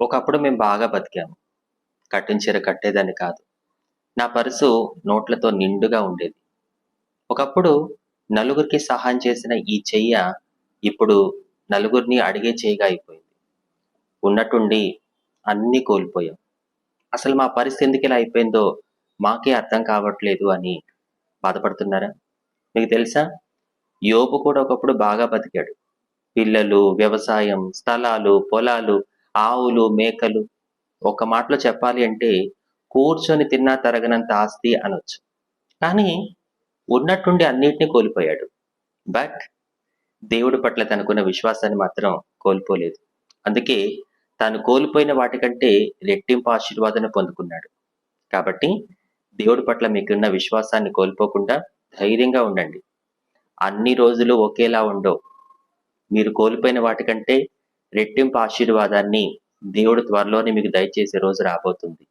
ఒకప్పుడు మేము బాగా బతికాము. కట్టిన చీర కట్టేదాన్ని కాదు. నా పరుసు నోట్లతో నిండుగా ఉండేది. ఒకప్పుడు నలుగురికి సహాయం చేసిన ఈ చెయ్య ఇప్పుడు నలుగురిని అడిగే చెయ్యగా అయిపోయింది. ఉన్నట్టుండి అన్నీ కోల్పోయాం. అసలు మా పరిస్థితి ఎందుకు ఇలా అయిపోయిందో మాకే అర్థం కావట్లేదు అని బాధపడుతున్నారా? మీకు తెలుసా? యోపు కూడా ఒకప్పుడు బాగా బతికాడు. పిల్లలు వ్యవసాయం స్థలాలు పొలాలు ఆవులు మేకలు. ఒక మాటలో చెప్పాలి అంటే కూర్చొని తిన్నా తరగనంత ఆస్తి అనొచ్చు. కానీ ఉన్నట్టుండి అన్నిటినీ కోల్పోయాడు. బట్ దేవుడి పట్ల తనకున్న విశ్వాసాన్ని మాత్రం కోల్పోలేదు. అందుకే తాను కోల్పోయిన వాటికంటే రెట్టింపు ఆశీర్వాదాన్ని పొందుకున్నాడు. కాబట్టి దేవుడి పట్ల మీకున్న విశ్వాసాన్ని కోల్పోకుండా ధైర్యంగా ఉండండి. అన్ని రోజులు ఒకేలా ఉండవు. మీరు కోల్పోయిన వాటికంటే రెట్టింపు ఆశీర్వాదాన్ని దేవుడు త్వరలోనే మీకు దయచేసే రోజు రాబోతుంది.